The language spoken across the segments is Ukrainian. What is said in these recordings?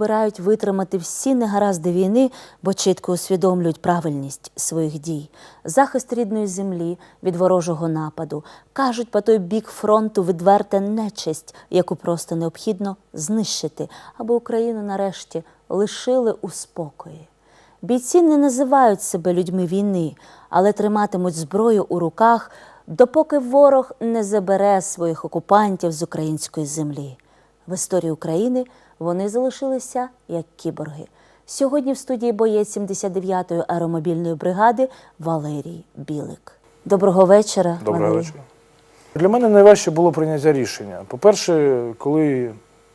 Обирають витримати всі негаразди війни, бо чітко усвідомлюють правильність своїх дій. Захист рідної землі від ворожого нападу кажуть по той бік фронту відверта нечисть, яку просто необхідно знищити, аби Україну нарешті лишили у спокої. Бійці не називають себе людьми війни, але триматимуть зброю у руках, допоки ворог не забере своїх окупантів з української землі. В історії України вони залишилися як кіборги. Сьогодні в студії боєць 79-ї аеромобільної бригади Валерій Білик. Доброго вечора. Доброго Валерій. вечора. Для мене найважче було прийняття рішення. По-перше, коли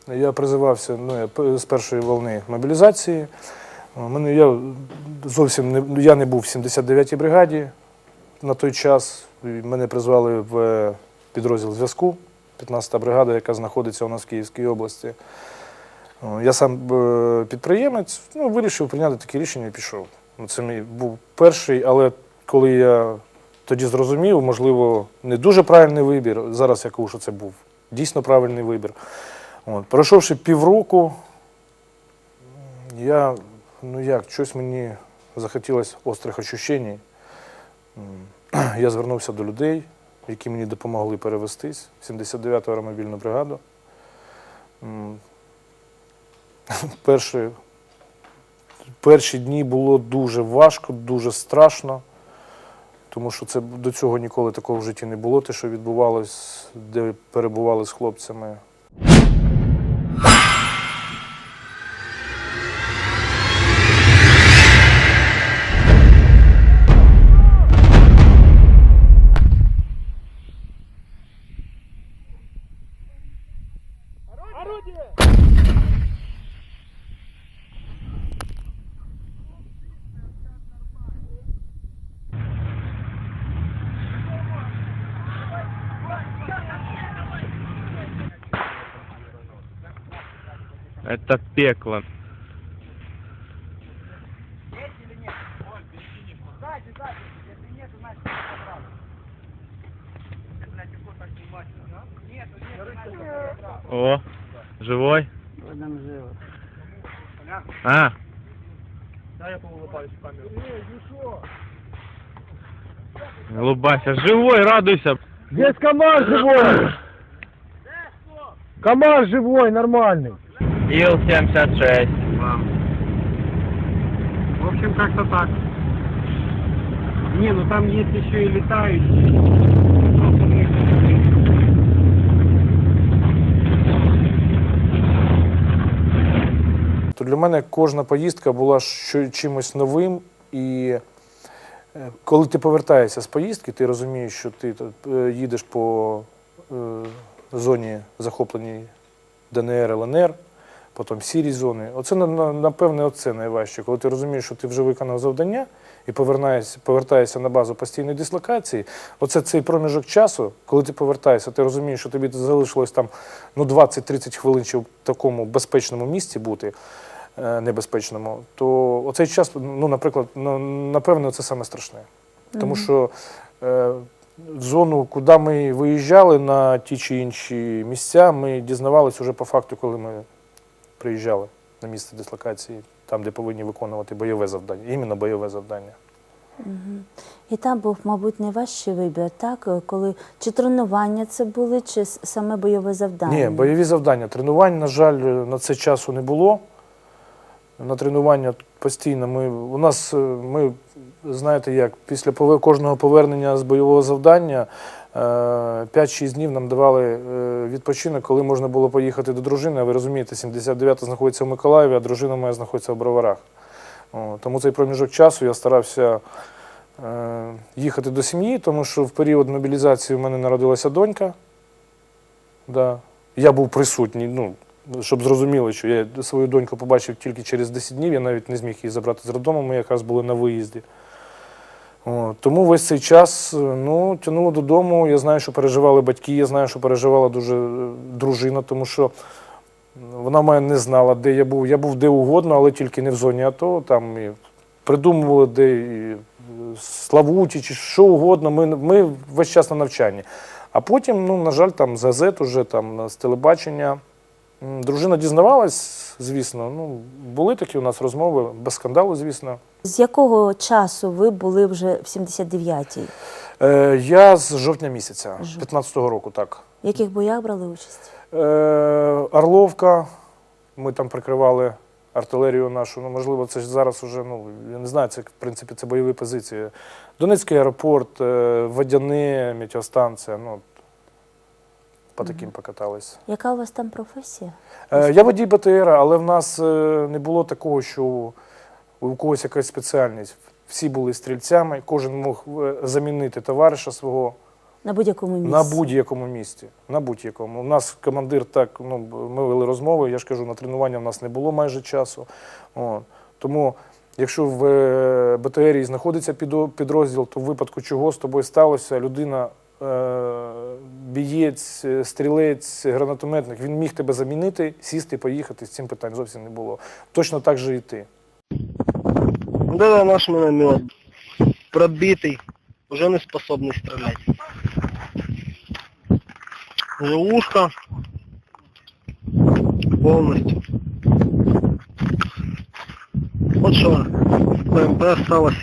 я призивався ну, з першої волни мобілізації, мене я зовсім не, я не був в 79-й бригаді на той час. Мене призвали в підрозділ зв'язку, 15-та бригада, яка знаходиться у нас в Київській області. Я сам е, підприємець, ну, вирішив прийняти таке рішення і пішов. Ну, Це мій був перший, але коли я тоді зрозумів, можливо, не дуже правильний вибір. Зараз я кажу, що це був дійсно правильний вибір. От. Пройшовши півроку, я, ну як, щось мені захотілося острих ощущень. Я звернувся до людей, які мені допомогли перевестись 79-ту аеромобільну бригаду. Перші, перші дні було дуже важко, дуже страшно, тому що це до цього ніколи такого в житті не було, те, що відбувалось, де перебували з хлопцями. Это пекло. Есть или нет? Ой, перекини. Сзади, сзади. Если нет, значит, это блядь, какой так внимательно, да? Нет, нет, значит, О, живой? Рядом живо. А? Да, я поулыбаюсь в камеру. Эй, Юшо! Улыбайся. Живой, радуйся. Здесь комар живой. Комар живой, нормальный. Ил-76. В общем, как-то так. Не, ну там есть еще и летающие. То для мене кожна поїздка була що, чимось новим. І е, коли ти повертаєшся з поїздки, ти розумієш, що ти е, їдеш по е, зоні захопленій ДНР, ЛНР, потім сірі зони. Оце на- на- напевне оце найважче, коли ти розумієш, що ти вже виконав завдання і повертаєшся, повертаєшся на базу постійної дислокації. Оце цей проміжок часу, коли ти повертаєшся, ти розумієш, що тобі залишилось там ну, 20-30 хвилин, щоб в такому безпечному місці бути. е, Небезпечному, то оцей час, ну, наприклад, ну, напевно, це саме страшне. Тому що е, зону, куди ми виїжджали на ті чи інші місця, ми дізнавалися вже по факту, коли ми приїжджали на місце дислокації, там, де повинні виконувати бойове завдання, іменно бойове завдання. І там був, мабуть, найважчий вибір, так? Коли чи тренування це були, чи саме бойове завдання? Ні, бойові завдання. Тренувань, на жаль, на це часу не було. На тренування постійно ми. У нас е, ми, знаєте як, після кожного повернення з бойового завдання 5-6 днів нам давали е, відпочинок, коли можна було поїхати до дружини. А ви розумієте, 79-та знаходиться в Миколаєві, а дружина моя знаходиться в Броварах. Тому цей проміжок часу я старався е, їхати до сім'ї, тому що в період мобілізації в мене народилася донька. Я був присутній, ну, щоб зрозуміли, що я свою доньку побачив тільки через 10 днів, я навіть не зміг її забрати з роддому, ми якраз були на виїзді. Тому весь цей час е, ну, тягнуло додому. Я знаю, що переживали батьки, я знаю, що переживала дуже е, дружина, тому що вона мене не знала, де я був. Я був де угодно, але тільки не в зоні АТО. Там і придумували, де і е, Славуті чи що угодно. Ми, ми весь час на навчанні. А потім, ну, на жаль, там з газет, уже там з телебачення Дружина дізнавалась, звісно. Ну, були такі у нас розмови, без скандалу, звісно. З якого часу ви були вже в 79-й? Е, я з жовтня місяця, Жовтня. 15-го року, так. В яких боях брали участь? Е, Орловка, ми там прикривали артилерію нашу. Ну, можливо, це ж зараз уже, ну, я не знаю, це, в принципі, це бойові позиції. Донецький аеропорт, е, Водяне, метеостанція, ну, по таким покатались. Яка у вас там професія? Е, Я водій БТР, але в нас е, не було такого, що у когось якась спеціальність. Всі були стрільцями, кожен мог е, замінити товариша свого На будь-якому місці? на будь-якому місці. На будь-якому. У нас командир так, ну, ми вели розмови, я ж кажу, на тренування в нас не було майже часу. От. Тому, якщо в е, БТРі знаходиться підо- підрозділ, то в випадку чого з тобою сталося, людина. е, Бієць, е, стрілець, гранатометник, він міг тебе замінити, сісти, поїхати, з цим питань зовсім не було. Точно так же і ти. Да, наш миномет. Пробитый. Уже не способный стрелять. Живушка. Полностью. Вот что. ПМП осталось.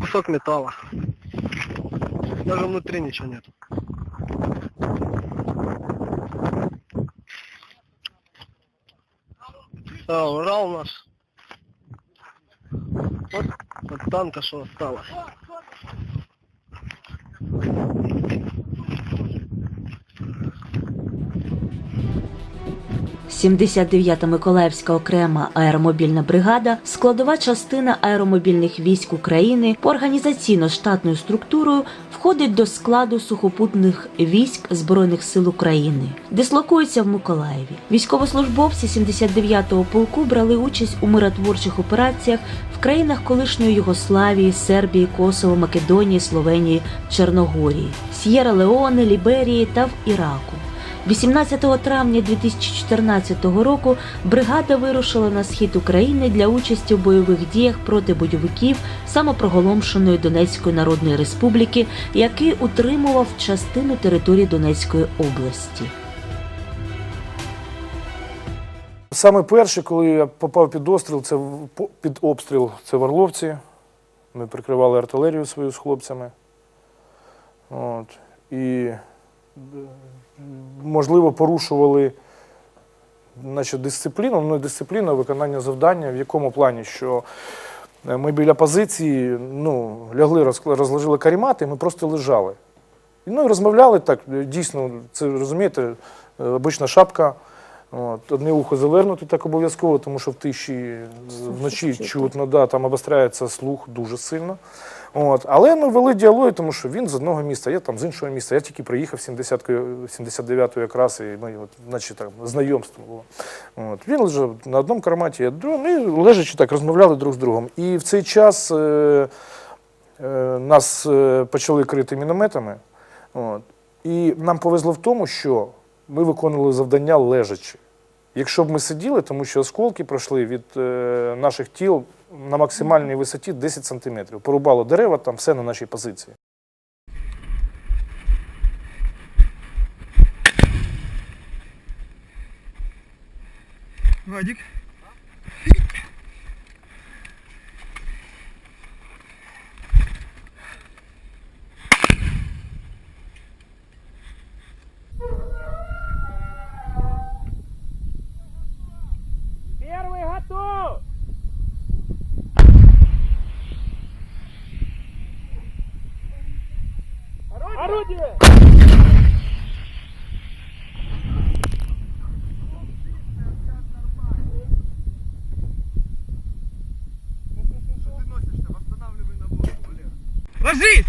Кусок металла. Даже внутри ничего нет. А, Урал наш. Вот от танка что осталось. – 79-та Миколаївська окрема аеромобільна бригада, складова частина аеромобільних військ України по організаційно-штатною структурою входить до складу сухопутних військ Збройних сил України, дислокується в Миколаєві. Військовослужбовці 79-го полку брали участь у миротворчих операціях в країнах колишньої Югославії, Сербії, Косово, Македонії, Словенії, Чорногорії, С'єра Леоне, Ліберії та в Іраку. 18 травня 2014 року бригада вирушила на схід України для участі в бойових діях проти бойовиків самопроголомшеної Донецької Народної Республіки, який утримував частину території Донецької області. Саме перше, коли я попав під обстріл, це під обстріл це в Орловці. Ми прикривали артилерію свою з хлопцями. От. І, можливо, порушували значить, дисципліну, ну не дисципліну, виконання завдання, в якому плані, що е, ми біля позиції ну, лягли, розложили карімати, і ми просто лежали. Ну, і розмовляли так, е, дійсно, це розумієте, е, обична шапка. От, одне ухо завернути так обов'язково, тому що в тиші вночі чутно, да, там обостряється слух дуже сильно. От. Але ми вели діалоги, тому що він з одного міста, я там з іншого міста. Я тільки приїхав 70 79-ю якраз, і ми от, значить, там, знайомство було. От. Він лежав на одному карматі, я другому, і лежачи так, розмовляли друг з другом. І в цей час е, е, нас е, почали крити мінометами. От. І нам повезло в тому, що ми виконували завдання лежачи. Якщо б ми сиділи, тому що осколки пройшли від е, наших тіл на максимальній висоті 10 сантиметрів. Порубало дерева, там все на нашій позиції. Вадик. Ложись!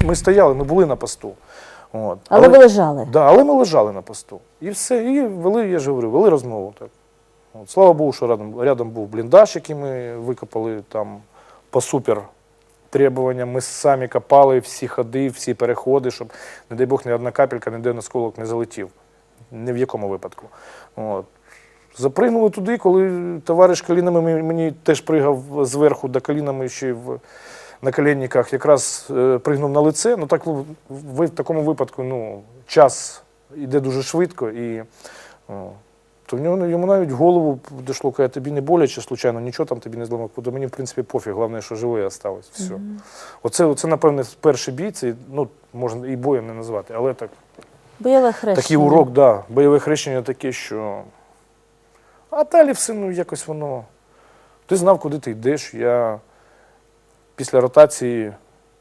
Ми стояли, ми були на посту. От. Але ви лежали. Да, але ми лежали на посту. І все. І вели, я ж говорю, вели розмову. Так. От. Слава Богу, що рядом, рядом був бліндаж, який ми викопали там по супер требуванням. Ми самі копали всі ходи, всі переходи, щоб, не дай Бог, ні одна капелька, ніде на сколок не залетів. Ні в якому випадку. От. Запригнули туди, коли товариш колінами мені- теж пригав зверху, да колінами ще в, на коленниках, якраз е, пригнув на лице. Ну так в такому випадку ну, час йде дуже швидко і. То в нього йому навіть в голову дійшло, каже, тобі не боляче, случайно, нічого там тобі не зламав. То мені, в принципі, пофіг, головне, що живий осталось. Все. Оце, оце, напевне, перший бій, це ну, можна і боєм не назвати, але так, Бойове хрещення. такий урок, да, бойове хрещення таке, що. А далі все, ну, якось воно. Ти знав, куди ти йдеш. Я після ротації,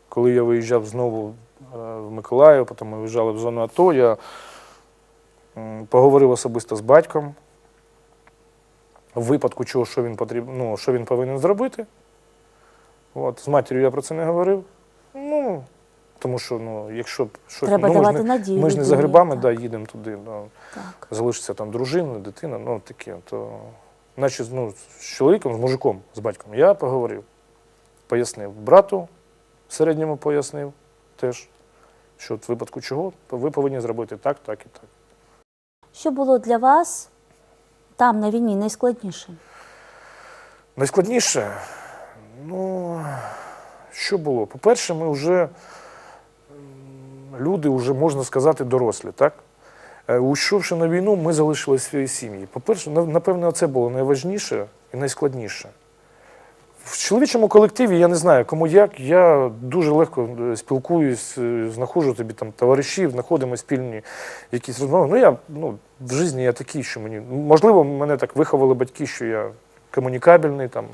коли я виїжджав знову е, в Миколаїв, потім ми виїжджали в зону АТО, я поговорив особисто з батьком. В випадку чого, що він потріб... ну, що він повинен зробити. От, з матір'ю я про це не говорив. Ну, тому що, ну, якщо б щось Треба ну, ми давати не- надію. ми ж не за грибами так, да, їдемо туди. Ну, Так. залишиться там дружина, дитина, ну таке. То, наче ну, з чоловіком, з мужиком, з батьком, я поговорив, пояснив. Брату середньому пояснив теж, що в випадку чого ви повинні зробити так, так і так. Що було для вас там на війні найскладніше? Найскладніше, ну, що було? По-перше, ми вже люди, вже, можна сказати, дорослі, так? Е, Уйшовши на війну, ми залишили свої сім'ї. По-перше, на- напевно, це було найважніше і найскладніше. В чоловічому колективі я не знаю, кому як. Я дуже легко е, спілкуюсь, е, знаходжу тобі там товаришів, знаходимо спільні якісь розмови. Ну, я ну, в житті я такий, що мені. Можливо, мене так виховали батьки, що я комунікабельний, там,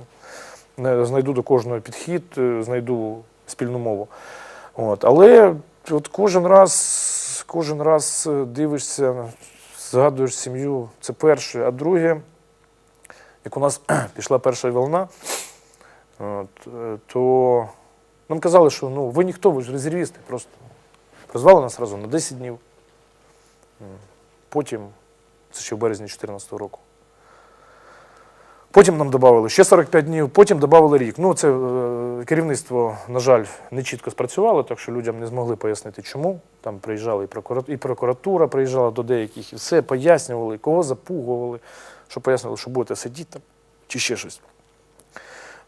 знайду до кожного підхід, знайду спільну мову. От. Але от кожен раз, кожен раз е, дивишся, згадуєш сім'ю, це перше. А друге, як у нас пішла перша волна, от, е, то нам казали, що ну, ви ніхто, ви ж резервісти, просто призвали нас разом на 10 днів. Потім, це ще в березні 2014 року. Потім нам додали ще 45 днів, потім додали рік. Ну, це е, керівництво, на жаль, не чітко спрацювало, так що людям не змогли пояснити, чому. Там приїжджали і прокуратура, і прокуратура приїжджала до деяких, і все пояснювали, кого запугували, що пояснювали, що будете сидіти там, чи ще щось.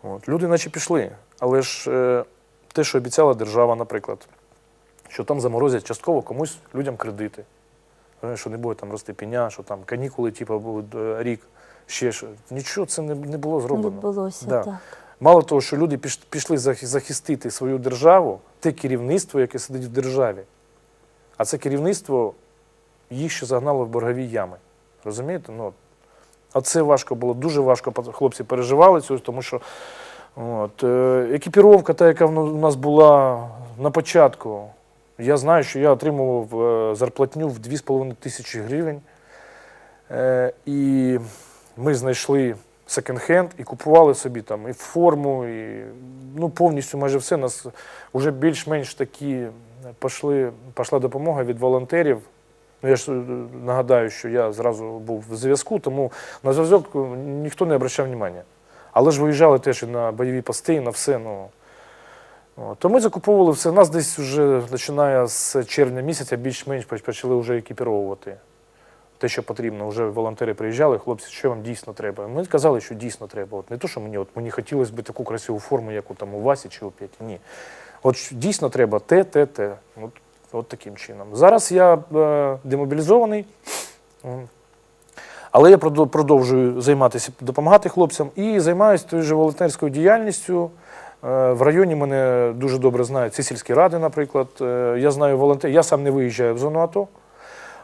От. Люди наче пішли. Але ж е, те, що обіцяла держава, наприклад, що там заморозять частково комусь людям кредити. Що не буде там рости пеня, що там канікули, типу, будуть е, рік, ще що. Нічого це не, не було Не зроблено. відбулося, Да. так. Мало того, що люди пішли захистити свою державу, те керівництво, яке сидить в державі. А це керівництво їх ще загнало в боргові ями. Розумієте? Ну, а це важко було, дуже важко хлопці переживали цього, тому що от, е, екіпіровка, та, яка в нас була на початку, я знаю, що я отримував е, зарплатню в 2,5 тисячі гривень. Е, і ми знайшли секонд-хенд і купували собі там і форму, і ну, повністю майже все. Нас вже більш-менш такі пішли, пішла допомога від волонтерів. Ну, я ж е, нагадаю, що я зразу був в зв'язку, тому на зв'язок е, ніхто не обращав уваги. Але ж виїжджали теж і на бойові пости, і на все. Ну, То ми закуповували все. Нас десь вже починає з червня місяця більш-менш почали вже екіпіровувати те, що потрібно. Вже волонтери приїжджали, хлопці, що вам дійсно треба. Ми казали, що дійсно треба. От не то, що мені, от мені хотілося б таку красиву форму, як у, там, у Васі чи у Петі. Ні. От дійсно треба те, те, те. От, от таким чином. Зараз я е, демобілізований. Але я продовжую займатися, допомагати хлопцям і займаюся тою же волонтерською діяльністю. Е, В районі мене дуже добре знають ці сільські ради, наприклад. Е, Я знаю волонтерів, я сам не виїжджаю в зону АТО.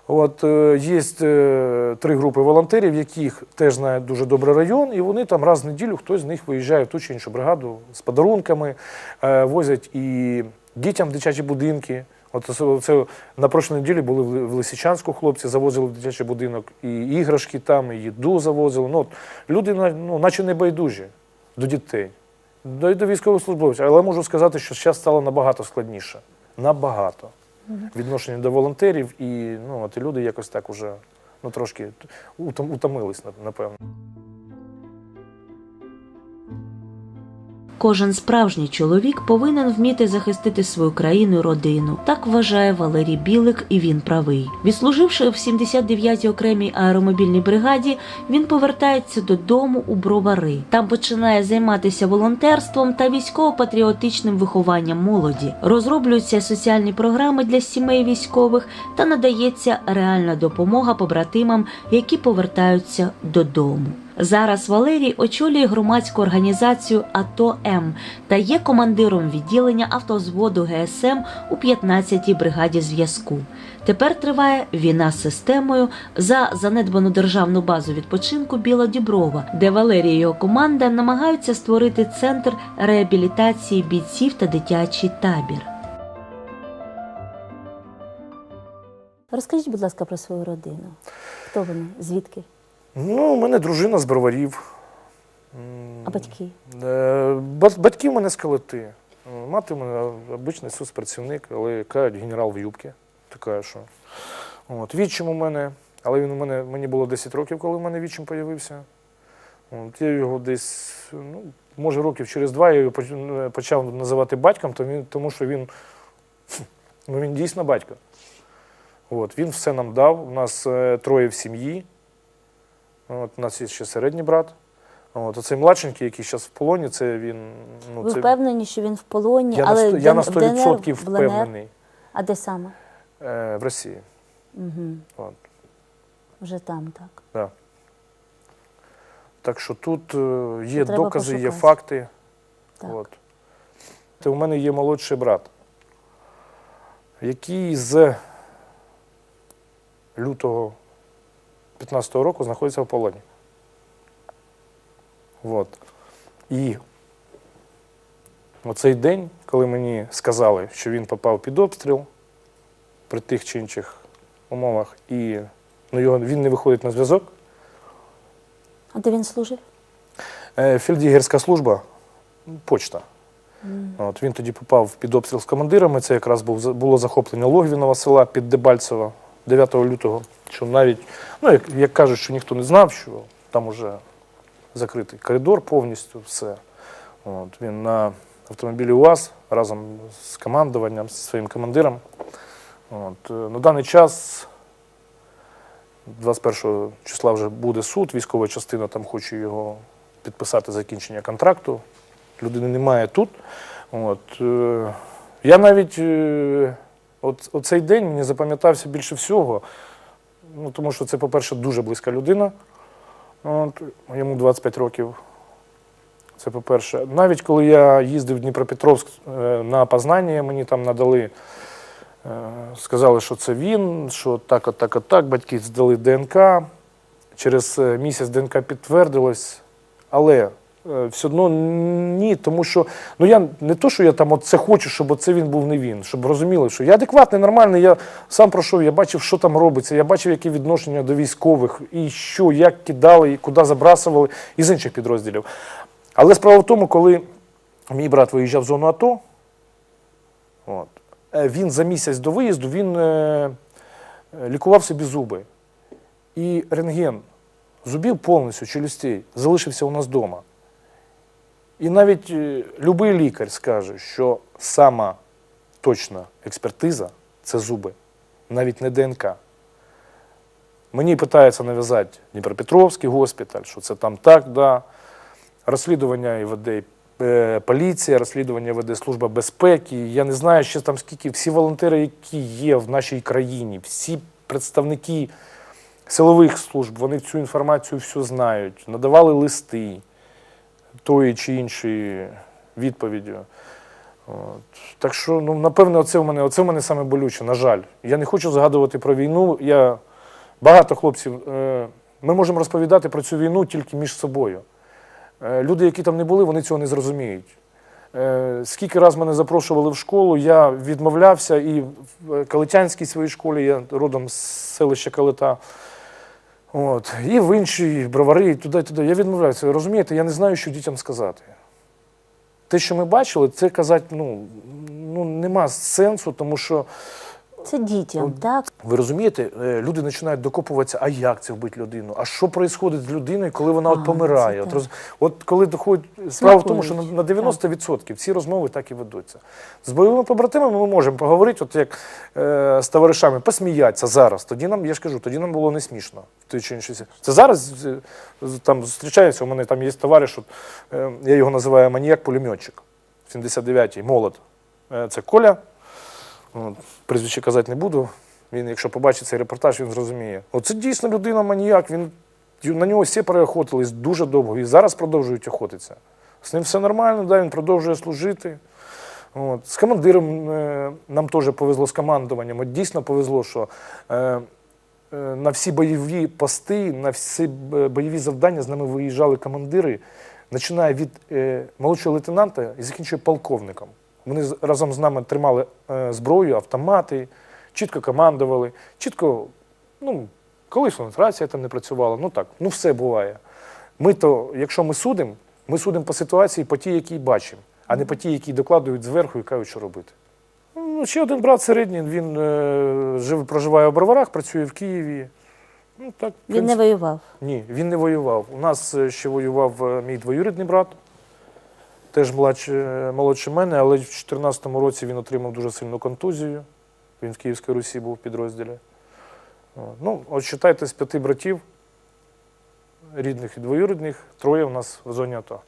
От е, є е, три групи волонтерів, яких теж знає дуже добре район, і вони там раз в неділю хтось з них виїжджає в ту чи іншу бригаду з подарунками, е, возять і дітям дитячі будинки. От це, на прошлій неділі були в Лисичанську хлопці, завозили в дитячий будинок і іграшки там, і їду завозили. Ну, от, люди ну, наче не байдужі до дітей, до, до військовослужбовців. Але можу сказати, що зараз стало набагато складніше. Набагато відношення до волонтерів, і ну, от, люди якось так уже ну, трошки утом, утомились, нап- напевно. Кожен справжній чоловік повинен вміти захистити свою країну і родину. Так вважає Валерій Білик, і він правий. Відслуживши в 79-й окремій аеромобільній бригаді, він повертається додому у бровари. Там починає займатися волонтерством та військово-патріотичним вихованням молоді. Розроблюються соціальні програми для сімей військових та надається реальна допомога побратимам, які повертаються додому. Зараз Валерій очолює громадську організацію АТО М та є командиром відділення автозводу ГСМ у 15-й бригаді зв'язку. Тепер триває війна з системою за занедбану державну базу відпочинку Біла Діброва, де Валерій і його команда намагаються створити центр реабілітації бійців та дитячий табір. Розкажіть, будь ласка, про свою родину. Хто вони? Звідки? Ну, у мене дружина з броварів. А батьки? Е, Батьки в мене скелети. Е, Мати в мене обичний соцпрацівник, але кажуть, генерал в юбці. Така, що. От. Відчим у мене, але він у мене, мені було 10 років, коли в мене відчим з'явився. От, я його десь, ну, може, років через два я його почав називати батьком, тому що він, ну, він дійсно батько. От, він все нам дав. У нас е, троє в сім'ї. От, у нас є ще середній брат. От, оцей младшенький, який зараз в полоні, це він. Ну, Ви це, впевнені, що він в полоні, я, але на, я на Д- в ДНР, 100% в ЛНР? впевнений А де саме? е, в Росії. Угу. От. Вже там, так. Да. Так що тут е, є треба докази, є пошукати. факти. Так. От. Та у мене є молодший брат, який з лютого 15-го року знаходиться в полоні. От. І оцей день, коли мені сказали, що він попав під обстріл при тих чи інших умовах, і ну, його, він не виходить на зв'язок, А де він служив? Е, Фельдігерська служба, почта. От, він тоді попав під обстріл з командирами. Це якраз був, було захоплення Логвіного села під Дебальцево 9 лютого. Що навіть, ну, як, як кажуть, що ніхто не знав, що там уже закритий коридор повністю, все. От, він на автомобілі УАЗ разом з командуванням, зі своїм командиром. От, е, на даний час 21 числа вже буде суд, військова частина там хоче його підписати закінчення контракту. Людини немає тут. От, е, я навіть е, от, оцей день мені запам'ятався більше всього, ну, тому що це, по-перше, дуже близька людина. От, йому 25 років. Це по-перше. Навіть коли я їздив в Дніпропетровськ е, на опознання, мені там надали, е, сказали, що це він, що так, от так, от так. Батьки здали ДНК. Через е, місяць ДНК підтвердилось, але все одно ні, тому що ну я не то, що я там от це хочу, щоб це він був не він, щоб розуміли, що я адекватний, нормальний, я сам пройшов, я бачив, що там робиться, я бачив, які відношення до військових, і що, як кидали, і куди забрасували, із інших підрозділів. Але справа в тому, коли мій брат виїжджав в зону АТО, от, е, він за місяць до виїзду він е, е, лікував собі зуби. І рентген зубів повністю челюстей залишився у нас вдома. І навіть е, любий лікар скаже, що сама точна експертиза це зуби, навіть не ДНК. Мені питаються нав'язати Дніпропетровський госпіталь, що це там так, да. Розслідування веде е, поліція, розслідування веде Служба безпеки. Я не знаю, ще там скільки всі волонтери, які є в нашій країні, всі представники силових служб, вони цю інформацію всю знають, надавали листи тої чи іншої відповіддю. От. Так що, ну, напевно, оце в мене, оце в мене саме болюче, на жаль. Я не хочу згадувати про війну. Я, багато хлопців, е, ми можемо розповідати про цю війну тільки між собою. Е, люди, які там не були, вони цього не зрозуміють. Е, Скільки раз мене запрошували в школу, я відмовлявся і в Калитянській своїй школі, я родом з селища Калита. От. І в іншій бровари, і туди, і туди. Я відмовляюся. Розумієте, я не знаю, що дітям сказати. Те, що ми бачили, це казати ну, ну, нема сенсу, тому що Це дітям, так? Ви розумієте, е, люди починають докопуватися, а як це вбити людину? А що відбувається з людиною, коли вона А, от помирає? От, роз... от коли доходить справа в тому, що на 90% всі розмови так і ведуться. З бойовими побратимами ми можемо поговорити, от як е, з товаришами, посміятися зараз. Тоді нам, я ж кажу, тоді нам було не смішно. в той чи іншій Це зараз е, там зустрічається, у мене там є товариш, от, е, я його називаю маніяк-пулеметчик, 79-й, молод. Е, це Коля. Прізвище казати не буду. Він, якщо побачить цей репортаж, він зрозуміє. Оце дійсно людина маніяк. Він, на нього всі переохотились дуже довго і зараз продовжують охотитися. З ним все нормально, да, він продовжує служити. От. З командиром е, нам теж повезло з командуванням. От дійсно повезло, що е, е, на всі бойові пости, на всі бойові завдання з нами виїжджали командири, починає від е, молодшого лейтенанта і закінчує полковником. Вони разом з нами тримали е, зброю, автомати, чітко командували, чітко, ну, колись рація там не працювала, ну так, ну все буває. Ми то, якщо ми судимо, ми судимо по ситуації, по тій, якій бачимо, а не по тій, які докладують зверху і кажуть, що робити. Ну, ще один брат середній, він е, жив, проживає у Броварах, працює в Києві. Ну, так, Він не воював. ні, він не воював. У нас е, ще воював е, мій двоюрідний брат, теж е, мене, але в 2014 році він отримав дуже сильну контузію. Він в Київській Русі був в підрозділі. Ну, от вважайте, з п'яти братів, рідних і двоюрідних, троє у нас в зоні АТО.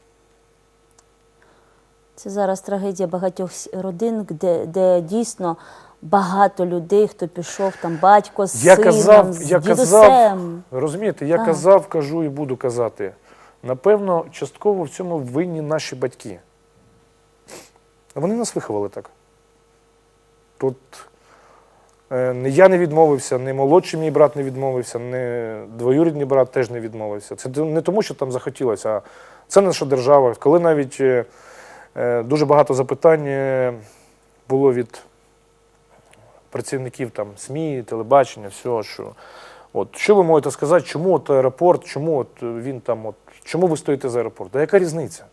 Це зараз трагедія багатьох родин, де, де дійсно багато людей, хто пішов, там батько з Я сином, казав, з я дідусем. казав, розумієте, я Так. казав, кажу і буду казати. Напевно, частково в цьому винні наші батьки. Вони нас виховали так. Тут е, не я не відмовився, не молодший мій брат не відмовився, не двоюрідний брат теж не відмовився. Це не тому, що там захотілося, а це наша держава. Коли навіть е, е, дуже багато запитань було від працівників там СМІ, телебачення, всього, що от що ви можете сказати, чому от аеропорт, чому от він там, от чому ви стоїте за аеропорт? Да яка різниця?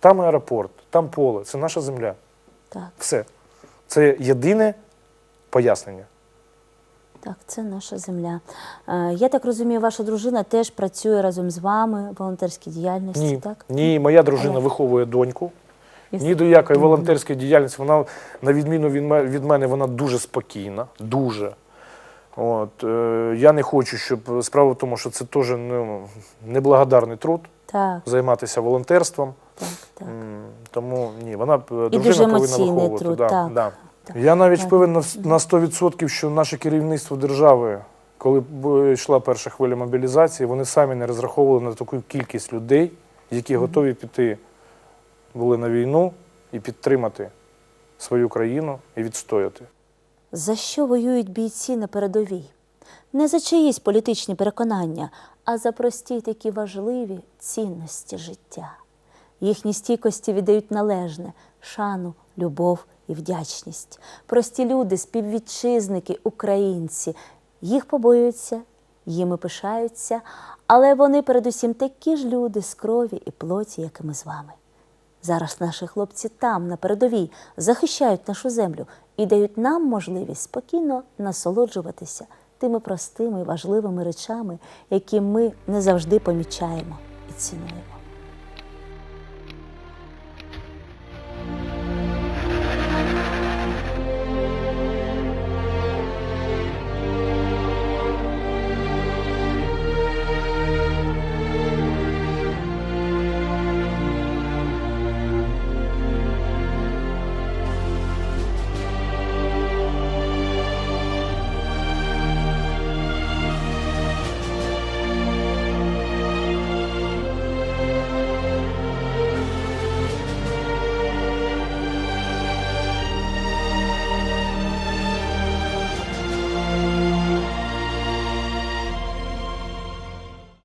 Там аеропорт, там поле, це наша земля. Так, Все. Це єдине пояснення. так, це наша земля. Е, я так розумію, ваша дружина теж працює разом з вами в волонтерській діяльності, Ні, так? ні, моя дружина виховує доньку. Ні до якої волонтерської діяльності. Вона, на відміну від ме- від мене, вона дуже спокійна. Дуже. От, е, я не хочу, щоб справа в тому, що це теж ну, неблагодарний труд Так, займатися волонтерством. так, так. Тому ні, вона б, дружина дуже повинна виховувати. труд, да, так, да. так. Я навіть Так. певен на 100%, що наше керівництво держави, коли йшла перша хвиля мобілізації, вони самі не розраховували на таку кількість людей, які готові піти були на війну і підтримати свою країну і відстояти. За що воюють бійці на передовій? Не за чиїсь політичні переконання, а за прості такі важливі цінності життя. Їхні стійкості віддають належне шану, любов і вдячність. Прості люди, співвітчизники, українці. Їх побоюються, їми пишаються, але вони передусім такі ж люди з крові і плоті, як і ми з вами. Зараз наші хлопці там, на передовій, захищають нашу землю і дають нам можливість спокійно насолоджуватися тими простими важливими речами, які ми не завжди помічаємо і цінуємо.